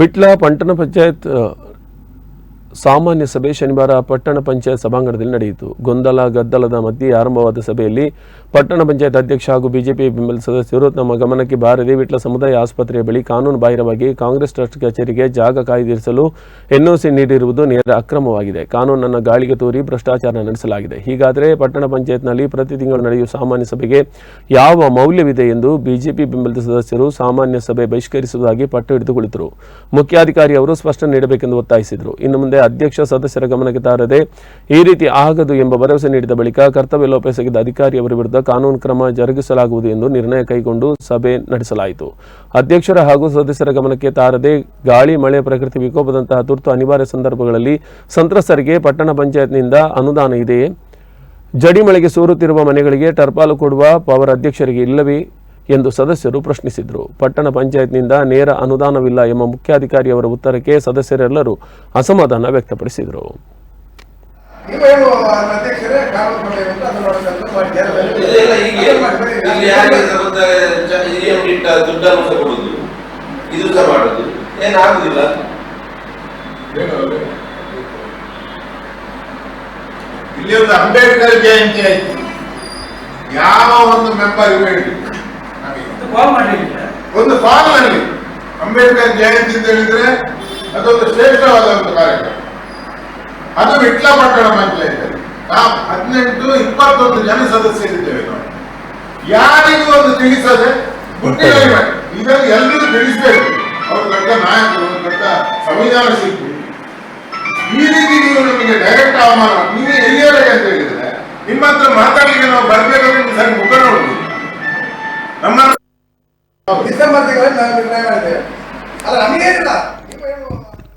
ವಿಟ್ಲ ಪಟ್ಟಣ ಪಂಚಾಯತ್ ಅ, ಸಾಮಾನ್ಯ ಸಭೆ ಶನಿವಾರ ಪಟ್ಟಣ ಪಂಚಾಯತ್ ಸಭಾಂಗಣದಲ್ಲಿ ನಡೆಯಿತು. ಗೊಂದಲ, ಗದ್ದಲದ ಮಧ್ಯೆ ಆರಂಭವಾದ ಸಭೆಯಲ್ಲಿ ಪಟ್ಟಣ ಪಂಚಾಯತ್ ಅಧ್ಯಕ್ಷ ಹಾಗೂ ಬಿಜೆಪಿ ಬೆಂಬಲ ಸದಸ್ಯರು ತಮ್ಮ ಗಮನಕ್ಕೆ ಬಾರದೆ ವಿಟ್ಲ ಸಮುದಾಯ ಆಸ್ಪತ್ರೆಯ ಬಳಿ ಕಾನೂನು ಬಾಹಿರವಾಗಿ ಕಾಂಗ್ರೆಸ್ ಟ್ರಸ್ಟ್ ಕಚೇರಿಗೆ ಜಾಗ ಕಾಯ್ದಿರಿಸಲು ಎನ್ಒಸಿ ನೀಡಿರುವುದು ನೇರ ಅಕ್ರಮವಾಗಿದೆ. ಕಾನೂನನ್ನು ಗಾಳಿಗೆ ತೋರಿ ಭ್ರಷ್ಟಾಚಾರ ನಡೆಸಲಾಗಿದೆ. ಹೀಗಾದರೆ ಪಟ್ಟಣ ಪಂಚಾಯತ್ನಲ್ಲಿ ಪ್ರತಿ ತಿಂಗಳು ನಡೆಯುವ ಸಾಮಾನ್ಯ ಸಭೆಗೆ ಯಾವ ಮೌಲ್ಯವಿದೆ ಎಂದು ಬಿಜೆಪಿ ಬೆಂಬಲಿತ ಸದಸ್ಯರು ಸಾಮಾನ್ಯ ಸಭೆ ಬಹಿಷ್ಕರಿಸುವುದಾಗಿ ಪಟ್ಟು ಹಿಡಿದು ಕುಳಿತರು ಮುಖ್ಯಾಧಿಕಾರಿ ಅವರು ಸ್ಪಷ್ಟನೆ ನೀಡಬೇಕೆಂದು ಒತ್ತಾಯಿಸಿದರು. ಇನ್ನು ಮುಂದೆ ಅಧ್ಯಕ್ಷ ಸದಸ್ಯರ ಗಮನಕ್ಕೆ ತಾರದೆ ಈ ರೀತಿ ಆಗದು ಎಂಬ ಭರವಸೆ ನೀಡಿದ ಬಳಿಕ ಕರ್ತವ್ಯ ಅವರ ಅಧಿಕಾರಿಯವರ ವಿರುದ್ಧ ಕಾನೂನು ಕ್ರಮ ಜರುಗಿಸಲಾಗುವುದು ಎಂದು ನಿರ್ಣಯ ಕೈಗೊಂಡು ಸಭೆ ನಡೆಸಲಾಯಿತು. ಅಧ್ಯಕ್ಷರ ಹಾಗೂ ಸದಸ್ಯರ ಗಮನಕ್ಕೆ ತಾರದೆ ಗಾಳಿ, ಮಳೆ, ಪ್ರಕೃತಿ ವಿಕೋಪದಂತಹ ತುರ್ತು ಅನಿವಾರ್ಯ ಸಂದರ್ಭಗಳಲ್ಲಿ ಸಂತ್ರಸ್ತರಿಗೆ ಪಟ್ಟಣ ಪಂಚಾಯತ್ನಿಂದ ಅನುದಾನ ಇದೆಯೇ? ಜಡಿಮಳೆಗೆ ಸೋರುತ್ತಿರುವ ಮನೆಗಳಿಗೆ ಟರ್ಪಾಲು ಕೊಡುವ ಪವರ್ ಅಧ್ಯಕ್ಷರಿಗೆ ಇಲ್ಲವೇ? ಎಂದು ಸದಸ್ಯರು ಪ್ರಶ್ನಿಸಿದರು. ಪಟ್ಟಣ ಪಂಚಾಯತ್ನಿಂದ ನೇರ ಅನುದಾನವಿಲ್ಲ ಎಂಬ ಮುಖ್ಯಾಧಿಕಾರಿಯವರ ಉತ್ತರಕ್ಕೆ ಸದಸ್ಯರೆಲ್ಲರೂ ಅಸಮಾಧಾನ ವ್ಯಕ್ತಪಡಿಸಿದರು. ಇಲ್ಲಿ ಒಂದು ಅಂಬೇಡ್ಕರ್ ಜಯಂತಿ ಆಯ್ತು. ಯಾವ ಒಂದು ಮೆಂಬರ್ ಬೇಡಿ ಒಂದು ಫಾರ್ಮ್ನಲ್ಲಿ ಅಂಬೇಡ್ಕರ್ ಜಯಂತಿ ಅಂತ ಹೇಳಿದ್ರೆ ಅದೊಂದು ಶ್ರೇಷ್ಠವಾದ ಒಂದು ಕಾರ್ಯಕ್ರಮ. ಅದು ವಿಟ್ಲ ಪಟ್ಟಣ ಪಂಚಾಯತ್. ನಾವು ಹದಿನೆಂಟು ಇಪ್ಪತ್ತೊಂದು ಜನ ಸದಸ್ಯರಿದ್ದೇವೆ ನಾವು. ಯಾರಿಗೂ ಒಂದು ತಿಳಿಸದೆ ಗುಟ್ಟಿನಲ್ಲಿ ಮಾಡಿ. ಇದನ್ನು ಎಲ್ಲರೂ ತಿಳಿಸ್ಬೇಕು. ಅವರು ದೊಡ್ಡ ನಾಯಕರು ದೊಡ್ಡ ಸಂವಿಧಾನ ಶಿಲ್ಪಿ. ಈ ರೀತಿ ನೀವು ನಿಮಗೆ ಡೈರೆಕ್ಟ್ ಅವಮಾನ ನೀವು ಎಲ್ಲಿಯವರೆಗೆ ಅಂತ ಹೇಳಿದ್ರೆ ನಿಮ್ಮ ಹತ್ರ ಮಾತಾಡಲಿಕ್ಕೆ ನಾವು ಬರ್ಬೇಕಾದ್ರೆ ಸರಿ ಮುಖ ನೋಡುದು ನಮ್ಮ ಡಿಸೆಂಬರ್ ತಿಂಗಳಲ್ಲಿ ನಾವು ನಿರ್ಣಯ ಮಾಡಿದ್ದೇವೆ ಅಲ್ಲ ನಮಗೇನಿಲ್ಲ